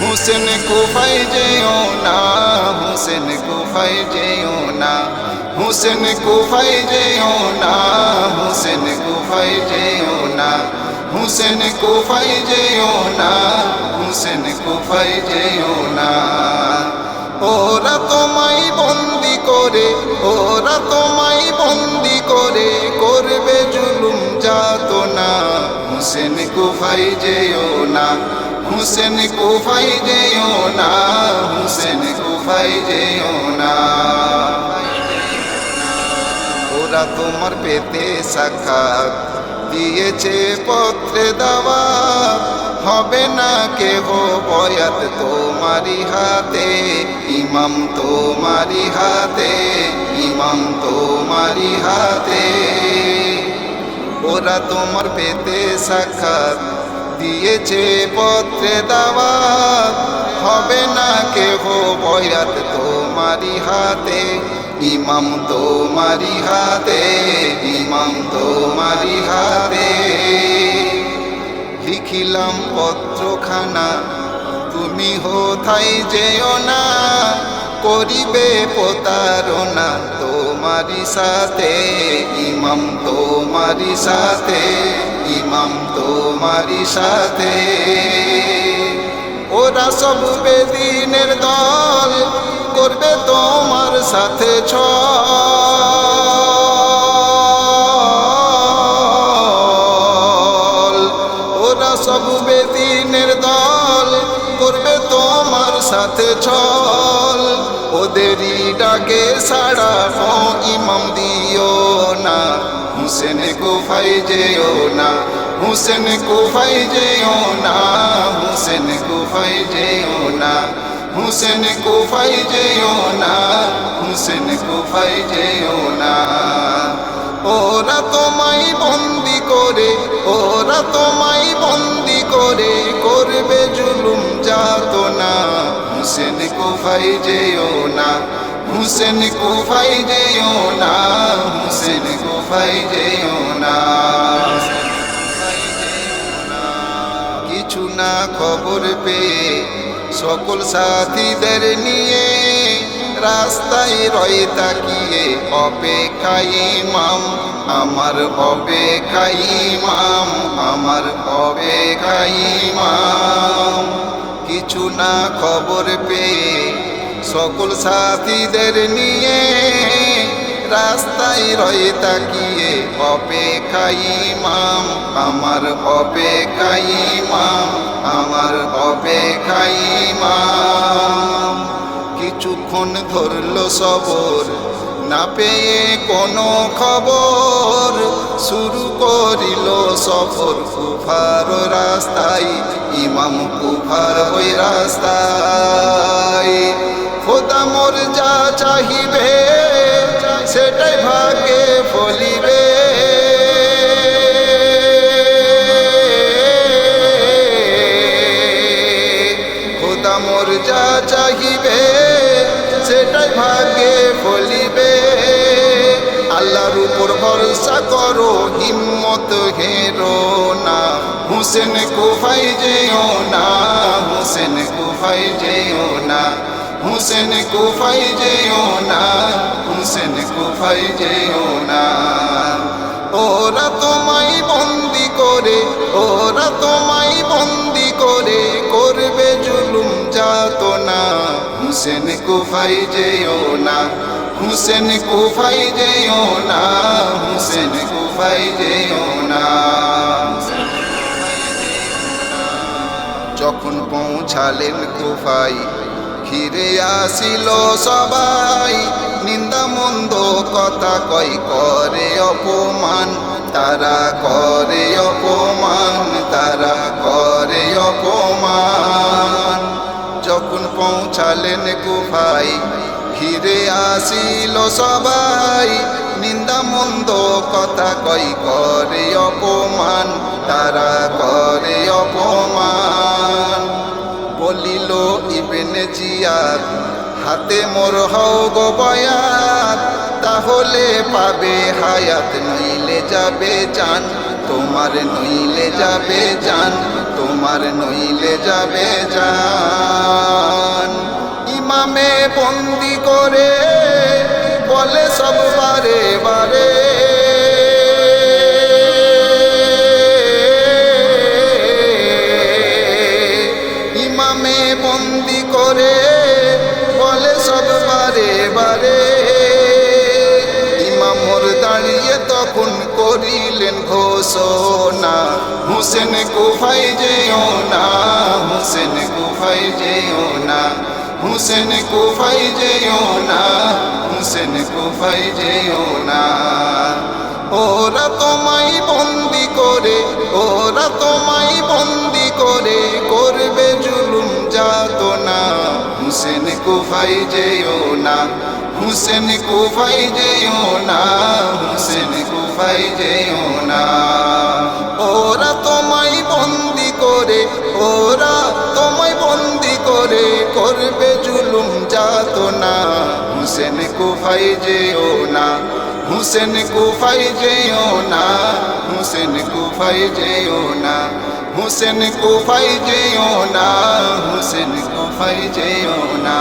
হুসেন কুফাই যেও না হুসেন কুফাই যেও না হুসেন কুফাই যেও না হুসেন কুফাই যেও না হুসেন কুফাই যেও না হুসেন কুফাই যেও না ওরা তোমায় বন্দি করে ওরা তোমায় বন্দি করে করবে জুলুম যাত না হুসেন কুফাই যেও না হুসেন কুফাই যেও না হুসেন কুফাই যেও না ওরা তোমার পেতে সাক্ষাৎ, দিয়েছে পত্রে দাওয়া। হবে না কেহ বয়াত তোমারি হাতে, ইমাম তোমারি হাতে, ইমাম তোমারি হাতে। ওরা তোমার পেতে সাক্ষাৎ দিয়েছে পত্রে দাওয়াত। হবে না কেহ তো তোমারি হাতে, ইমাম তোমারি হাতে, ইমাম তোমারি হাতে। লিখিলাম পত্রখানা, তুমি হোথাই যেও না, করিবে প্রতারণা তোমারি সাথে, ইমাম তোমারি সাথে। ইমাম তোমারি সাথে। ওরা সব বেদিনের দল করবে তোমার সাথে ছয় দেরি ডাকে সাড়া হো ইমাম দিও না। হুসেন কুফাই যেও না। হুসেন কুফাই যেও না। হুসেন কুফাই যেও না। হুসেন কুফাই যেও না। হুসেন কুফাই যেও না। ওরা তোমায় বন্দি করে, ওরা তোমায় বন্দি কুফাই যেও না, হুসেন কুফাই যেও না, হুসেন কুফাই যেও না। কিছু না খবর পেয়ে সকল সাথীদের নিয়ে রাস্তায় রয়ে তাকিয়ে অপেক্ষাই মাম আমার অপেক্ষাই মাম আমার অপেক্ষাই মাম কিছু না খবর পেয়ে সকল সাথীদের নিয়ে রাস্তায় রয়ে তাকিয়ে অপেক্ষাই মাম, আমার অপেক্ষাই মাম, আমার অপেক্ষাই মাম। কিছুক্ষণ ধরল সবর, না পেয়ে কোনো খবর। শুরু করিল সফর, কুফার রাস্তায় ইমাম কুফার ওই রাস্তা। উপর ভরসা করো, হিম্মত হেরো না। হুসেন কুফাই যেও না, হুসেন কুফাই যেও না। হুসেন কুফাই যেও না, হুসেন কুফাই যেও না। ওরা তোমায় বন্দি করে, ওরা তোমায় বন্দি করে, করবে জুলুম যাত না হুসেন কুফাই যেও না। হুসেন কুফাই দেও না হুসেন কুফাই দেও না যখন পৌঁছালেন কুফাই ঘিরে আসিল সবাই নিন্দা মন্দ কথা কই করে অপমান তারা করে অপমান তারা করে অপমান যখন পৌঁছালেন কুফাই ফিরে আসিল সবাই। নিন্দা মন্দ কথা কই, করে অপমান, তারা করে অপমান। বলিল, ইবেনে জিয়া হাতে মোর হও গো বয়াত, তাহলে পাবে হায়াত, নইলে যাবে জান। তোমার নইলে যাবে জান, তোমার নইলে যাবে জান। বন্দি করে বলে সব বারে। বারে ইমামে বন্দি করে বলে সব বারে। বারে ইমামর দাঁড়িয়ে তখন করিলেন ঘোষণা, হুসেন কুফাই যেও না, হুসেন কুফাই যেও না। হুসেন কুফাই যেও না হুসেন কুফাই যেও না ওরা তোমায় বন্দি করে ওরা তোমায় বন্দি করে করবে জুলুম যাত না হুসেন কুফাই যেও না হুসেন কুফাই যেও না হুসেন কুফাই যেও না যাত না হুসেন কুফাই যেও না হুসেন কুফাই যেও না হুসেন কুফাই যেও না হুসেন কুফাই যেও না হুসেন কুফাই যেও না